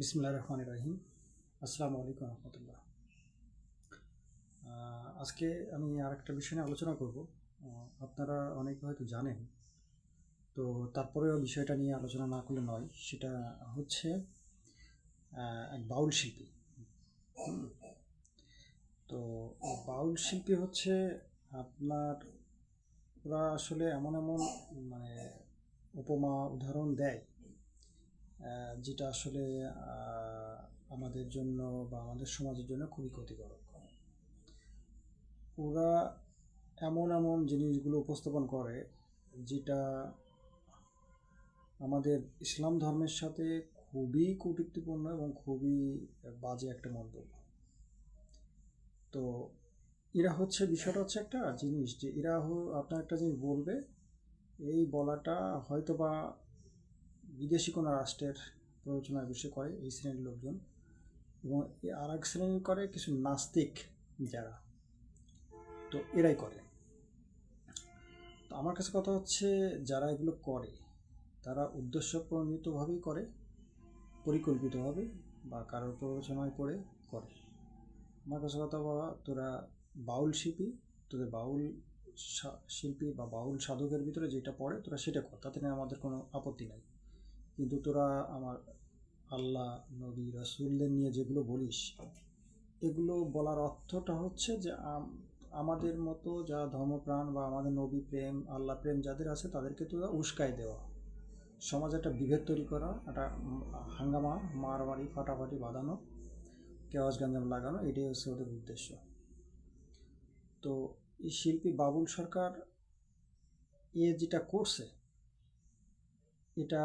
বিসমুল্লাহ রহমান রাহিম আসসালামু আলাইকুম রহমতুল্লাহ। আজকে আমি আর একটা বিষয় নিয়ে আলোচনা করব। আপনারা অনেকে হয়তো জানেন, তো তারপরেও বিষয়টা নিয়ে আলোচনা না করলে নয়, সেটা হচ্ছে এক বাউল শিল্পী। তো বাউল শিল্পী হচ্ছে আপনার, ওরা আসলে এমন এমন মানে উপমা, উদাহরণ দেয় যেটা আসলে আমাদের জন্য বা আমাদের সমাজের জন্য খুবই ক্ষতিকারক ওরা এমন এমন জিনিসগুলো উপস্থাপন করে যেটা আমাদের ইসলাম ধর্মের সাথে খুবই কটূক্তিপূর্ণ এবং খুবই বাজে একটা মন্তব্য। তো এরা হচ্ছে, বিষয়টা হচ্ছে একটা জিনিস যে এরা আপনার একটা জিনিস বলবে, এই বলাটা হয়তো বা বিদেশি কোনো রাষ্ট্রের প্ররোচনার বিষয় করে এই শ্রেণির লোকজন এবং আর এক শ্রেণির করে কিছু নাস্তিক যারা। তো এরাই করে। তো আমার কাছে কথা হচ্ছে যারা এগুলো করে, তারা উদ্দেশ্য প্রণীতভাবেই করে, পরিকল্পিতভাবে বা কারোর প্ররোচনায় পড়ে করে। আমার কাছে কথা বলা, তোরা বাউল শিল্পী, তোদের বাউল শিল্পী বা বাউল সাধকের ভিতরে যেটা পড়ে তোরা সেটা কর, তাতে আমাদের কোনো আপত্তি নাই। কিন্তু তোরা আমার আল্লাহ, নবী, রাসুলদের নিয়ে যেগুলো বলিস, এগুলো বলার অর্থটা হচ্ছে যে আমাদের মতো যারা ধর্মপ্রাণ বা আমাদের নবী প্রেম, আল্লাহ প্রেম যাদের আছে তাদেরকে তোরা উস্কাই দেওয়া। সমাজে একটা বিভেদ তৈরি করা, একটা হাঙ্গামা, মারামারি, ফাটাফাটি বাঁধানো, কেওয়াজ গঞ্জাম লাগানো, এটাই হচ্ছে ওদের উদ্দেশ্য। তো এই শিল্পী বাবুল সরকার এ যেটা করছে, এটা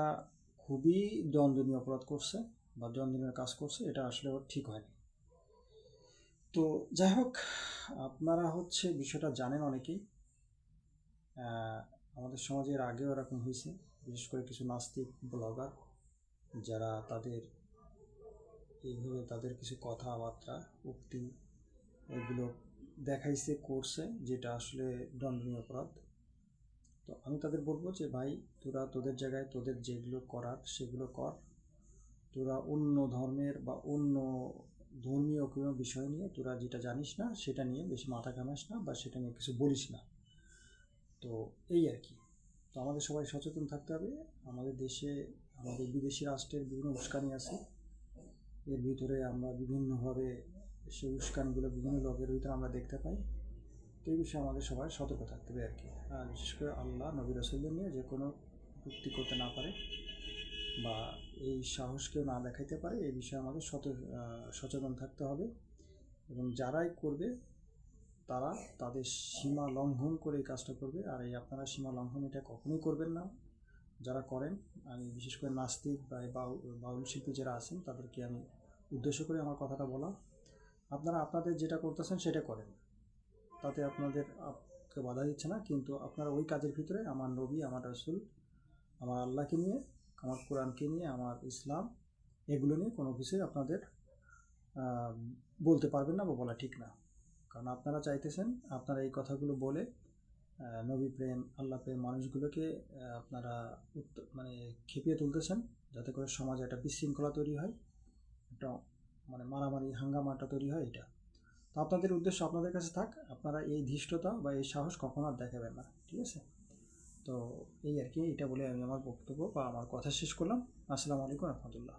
খুবই দ্বন্দ্বনীয় অপরাধ করছে বা দণ্ডনীয় কাজ করছে, এটা আসলে ঠিক হয়নি। তো যাই হোক, আপনারা হচ্ছে বিষয়টা জানেন অনেকেই। আমাদের সমাজের আগেও এরকম হয়েছে, বিশেষ করে কিছু নাস্তিক ব্লগার যারা তাদের এইভাবে তাদের কিছু কথাবার্তা, উক্তি এগুলো দেখাইছে, করছে, যেটা আসলে দণ্ডনীয় অপরাধ। তো আমি তাদের বলব যে, ভাই, তোরা তোদের জায়গায় তোদের যেগুলো করার সেগুলো কর। তোরা অন্য ধর্মের বা অন্য ধর্মীয় কোনো বিষয় নিয়ে তোরা যেটা জানিস না, সেটা নিয়ে বেশি মাথা ঘামাস না বা সেটা নিয়ে কিছু বলিস না। তো এই আর কি। তো আমাদের সবাই সচেতন থাকতে হবে। আমাদের দেশে, আমাদের বিদেশি রাষ্ট্রের বিভিন্ন উস্কানি আছে। এর ভিতরে আমরা বিভিন্নভাবে সেই উস্কানিগুলো বিভিন্ন লোকের ভিতরে আমরা দেখতে পাই। তো এই বিষয়ে আমাদের সবাই সতর্ক থাকতে হবে আর কি। বিশেষ করে আল্লাহ, নবী রসুল্লাহ নিয়ে যে কোনো যুক্তি করতে না পারে বা এই সাহস কেউ না দেখাইতে পারে, এই বিষয়ে আমাদের সত সচেতন থাকতে হবে এবং যারাই করবে তারা তাদের সীমা লঙ্ঘন করে এই কাজটা করবে। আর এই আপনারা সীমা লঙ্ঘন এটা কখনোই করবেন না। যারা করেন, আমি বিশেষ করে নাস্তিক বা বাউল শিল্পী যারা আছেন, তাদেরকে আমি উদ্দেশ্য করে আমার কথাটা বলা। আপনারা আপনাদের যেটা করতেছেন সেটা করেন। তাতে আপনাদের বাধা দিচ্ছে না, কিন্তু আপনারা ওই কাজের ভিতরে আমার নবী, আমার রসুল, আমার আল্লাহকে নিয়ে, আমার কোরআনকে নিয়ে, আমার ইসলাম, এগুলো নিয়ে কোনো কিছুই আপনাদের বলতে পারবেন না বা বলা ঠিক না। কারণ আপনারা চাইতেছেন, আপনারা এই কথাগুলো বলে নবী প্রেম, আল্লাহ প্রেম মানুষগুলোকে আপনারা মানে খেপিয়ে তুলতেছেন, যাতে করে সমাজে একটা বিশৃঙ্খলা তৈরি হয়, একটা মানে মারামারি, হাঙ্গামাটা তৈরি হয় এটা। তো আপনাদের উদ্দেশ্য আপনাদের কাছে থাক, আপনারা এই ধৃষ্টতা বা এই সাহস কখনো আর দেখাবেন না, ঠিক আছে? তো এই আর কি, এটা বলে আমি আমার বক্তব্য বা আমার কথা শেষ করলাম। আসসালামু আলাইকুম রহমতুল্লাহ।